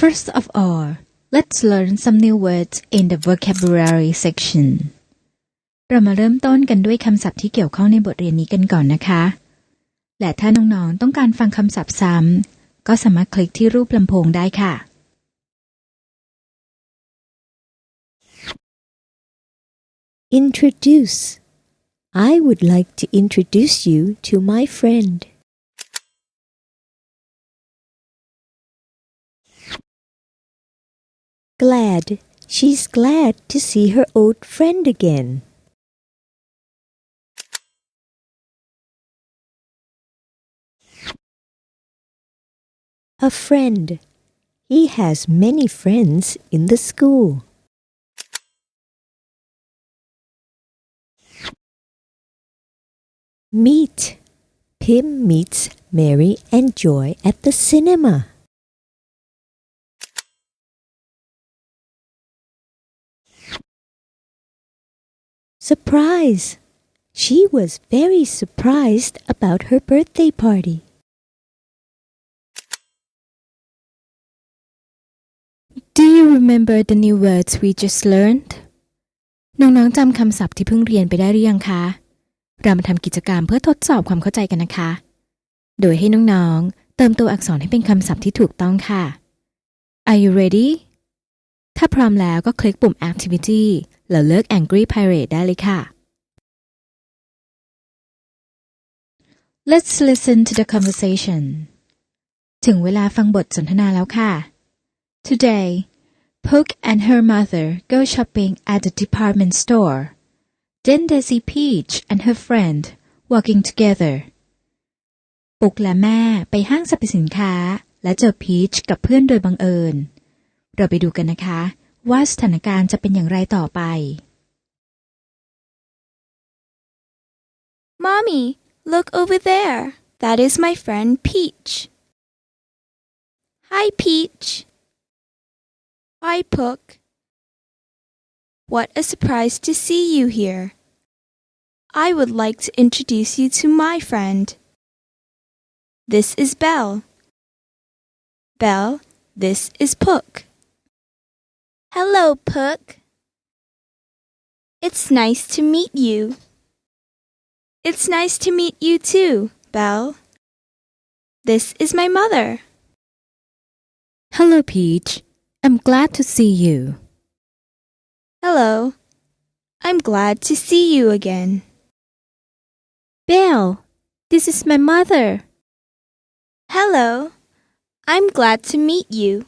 First of all, let's learn some new words in the vocabulary section. เรามาเริ่มต้นกันด้วยคำศัพท์ที่เกี่ยวข้องในบทเรียนนี้กันก่อนนะคะ และถ้าน้องๆต้องการฟังคำศัพท์ซ้ำก็สามารถคลิกที่รูปลำโพงได้ค่ะ Introduce. I would like to introduce you to my friend. Glad. She's glad to see her old friend again. A friend. He has many friends in the school. Meet. Pim meets Mary and Joy at the cinema. Surprise! She was very surprised about her birthday party. Do you remember the new words we just learned น้องๆจำคำศัพท์ที่เพิ่งเรียนไปได้หรือยังคะ เรามาทำกิจกรรมเพื่อทดสอบความเข้าใจกันนะคะ โดยให้น้องๆ เติมตัวอักษรให้เป็นคำศัพท์ที่ถูกต้องค่ะ Are you ready ถ้าพร้อมแล้วก็คลิกปุ่ม Activity แล้วเลือก Angry Pirate ได้เลยค่ะ Let's listen to the conversation ถึงเวลาฟังบทสนทนาแล้วค่ะ Today, Pook and her mother go shopping at the department store. Then they see Peach and her friend walking together. ปุกและแม่ไปห้างสรรพสินค้า และเจอพีชกับเพื่อนโดยบังเอิญ เราไปดูกันนะคะ ว่าสถานการณ์จะเป็นอย่างไรต่อไป Mommy, look over there. That is my friend Peach. Hi, Peach. Hi, Pook. What a surprise to see you here. I would like to introduce you to my friend. This is Belle. Belle, this is Pook. Hello, Pook. It's nice to meet you. It's nice to meet you too, Belle. This is my mother. Hello Peach I'm glad to see you Hello. I'm glad to see you again. Belle this is my mother Hello. I'm glad to meet you.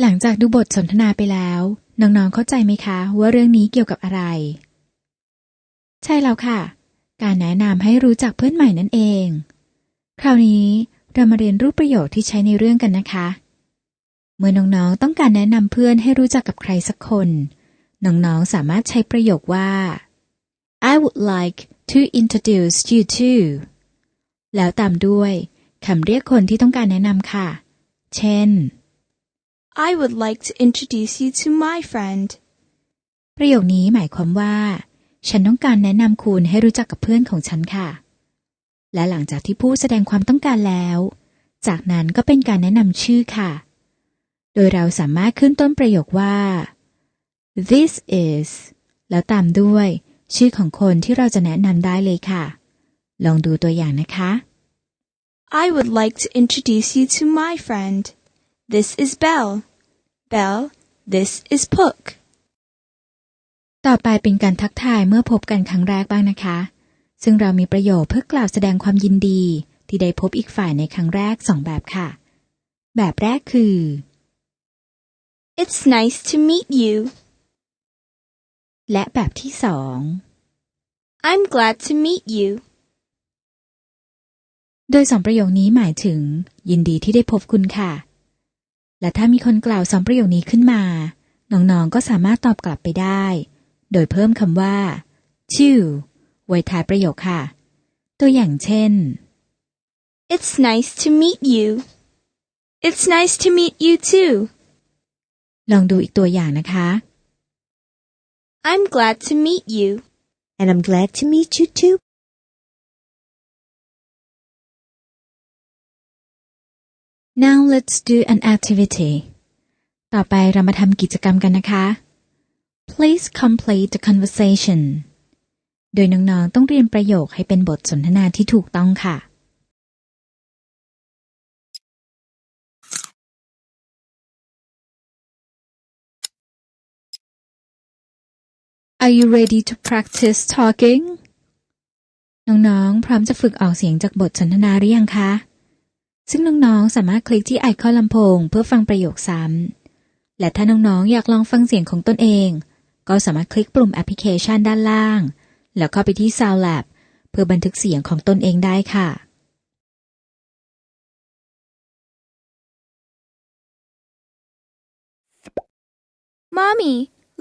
หลังจากดูบทสนทนาไปแล้ว น้องๆเข้าใจไหมคะ ว่าเรื่องนี้เกี่ยวกับอะไร ใช่แล้วค่ะ การแนะนำให้รู้จักเพื่อนใหม่นั่นเอง คราวนี้เรามาเรียนรูปประโยคที่ใช้ในเรื่องกันนะคะ เมื่อน้องๆต้องการแนะนำเพื่อนให้รู้จักกับใครสักคน น้องๆสามารถใช้ประโยคว่า I would like to introduce you to แล้วตามด้วยคำเรียกคนที่ต้องการแนะนำค่ะ เช่น I would like to introduce you to my friend. ประโยคนี้หมายความว่า ฉันต้องการแนะนำคุณให้รู้จักกับเพื่อนของฉันค่ะ และหลังจากที่ผู้แสดงความต้องการแล้ว จากนั้นก็เป็นการแนะนำชื่อค่ะ โดยเราสามารถขึ้นต้นประโยคว่า this is แล้วตามด้วย ชื่อของคนที่เราจะแนะนำได้เลยค่ะ ลองดูตัวอย่างนะคะ I would like to introduce you to my friend. This is Belle. Belle, this is Pook. ต่อไปเป็นการทักทายเมื่อพบกันครั้งแรกบ้างนะคะ ซึ่งเรามีประโยคเพื่อกล่าวแสดงความยินดี ที่ได้พบอีกฝ่ายในครั้งแรกสองแบบค่ะ แบบแรกคือ It's nice to meet you. และแบบที่สอง I'm glad to meet you. โดยสองประโยคนี้หมายถึง ยินดีที่ได้พบคุณค่ะ และถ้ามีคนกล่าวสองประโยคนี้ขึ้นมา น้องๆ ก็สามารถตอบกลับไปได้ โดยเพิ่มคำว่า to ไว้ท้ายประโยคค่ะ ตัวอย่างเช่น It's nice to meet you. It's nice to meet you too. ลองดูอีกตัวอย่างนะคะ I'm glad to meet you. And I'm glad to meet you too. Now let's do an activity ต่อไปเรามาทำกิจกรรมกันนะคะ Please complete the conversation โดยน้องๆต้องเรียนประโยคให้เป็นบทสนทนาที่ถูกต้องค่ะ Are you ready to practice talking น้องๆ พร้อมจะฝึกออกเสียงจากบทสนทนาหรือยังคะ ซึ่งน้องๆ สามารถคลิกที่ไอคอนลำโพง เพื่อฟังประโยคซ้ำ และถ้าน้องๆ อยากลองฟังเสียงของตนเอง ก็สามารถคลิกปุ่มแอปพลิเคชันด้านล่าง แล้วเข้าไปที่ Sound Lab เพื่อบันทึกเสียงของตนเองได้ค่ะ Mommy,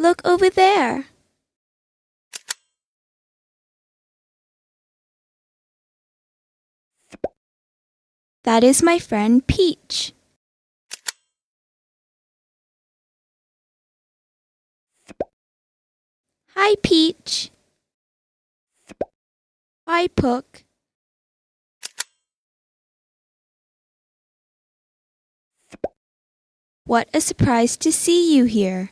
look over there. That is my friend Peach. Hi, Peach. Hi, Puck. What a surprise to see you here.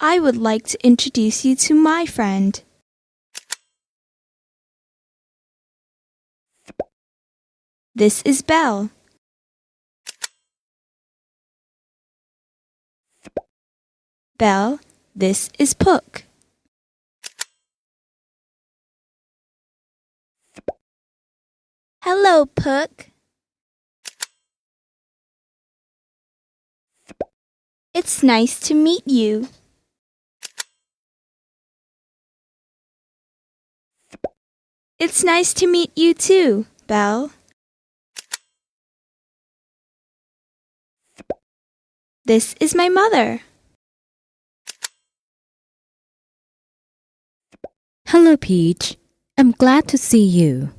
I would like to introduce you to my friend. This is Belle. Belle, this is Puck. Hello, Puck. It's nice to meet you. It's nice to meet you too, Belle. This is my mother. Hello Peach I'm glad to see you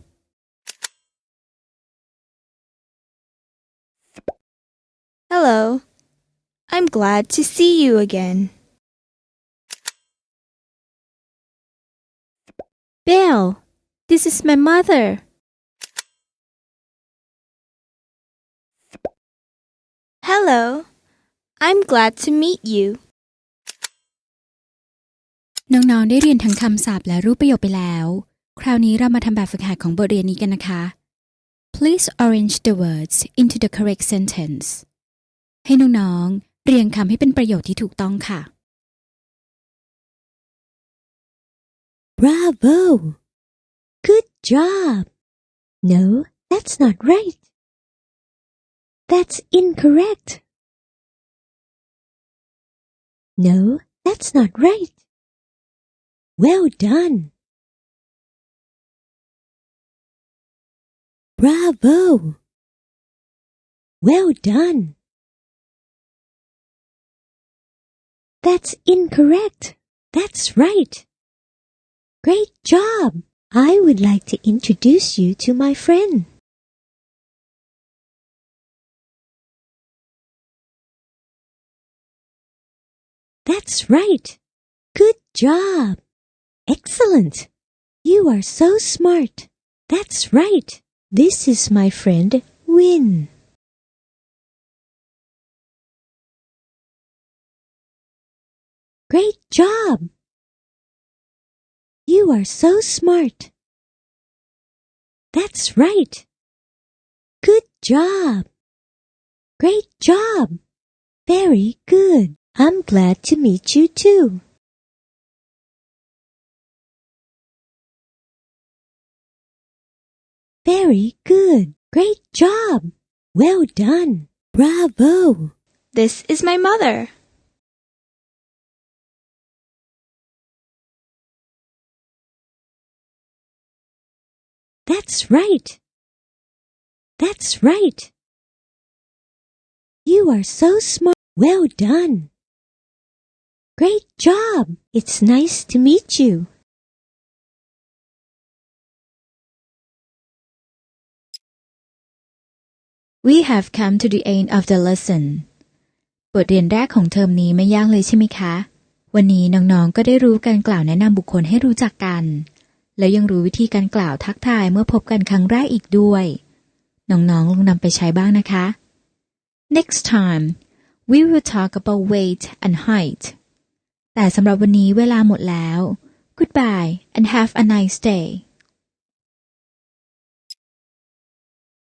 Hello. I'm glad to see you again. Belle this is my mother Hello. I'm glad to meet you. น้องๆ ได้เรียนทั้งคำศัพท์และรูปประโยคไปแล้ว คราวนี้เรามาทำแบบฝึกหัดของบทเรียนนี้กันนะคะ Please arrange the words into the correct sentence ให้น้องๆ เรียงคำให้เป็นประโยคที่ถูกต้องค่ะ Bravo! Good job! No, that's not right. That's incorrect. No, that's not right. Well done. Bravo! Well done. That's incorrect. That's right. Great job! I would like to introduce you to my friend. That's right. Good job. Excellent. You are so smart. That's right. This is my friend Win. Great job. You are so smart. That's right. Good job. Great job. Very good. I'm glad to meet you too. Very good. Great job. Well done. Bravo. This is my mother. That's right. That's right. You are so smart. Well done. Great job! It's nice to meet you. We have come to the end of the lesson. บทเรียนแรกของเทอมนี้ไม่ยากเลยใช่ไหมคะ วันนี้น้องๆ ก็ได้รู้การกล่าวแนะนำบุคคลให้รู้จักกัน แล้วยังรู้วิธีการกล่าวทักทายเมื่อพบกันครั้งแรกอีกด้วย น้องๆ ลองนำไปใช้บ้างนะคะ Next time we will talk about weight and height แต่สำหรับวันนี้เวลาหมดแล้ว Goodbye and have a nice day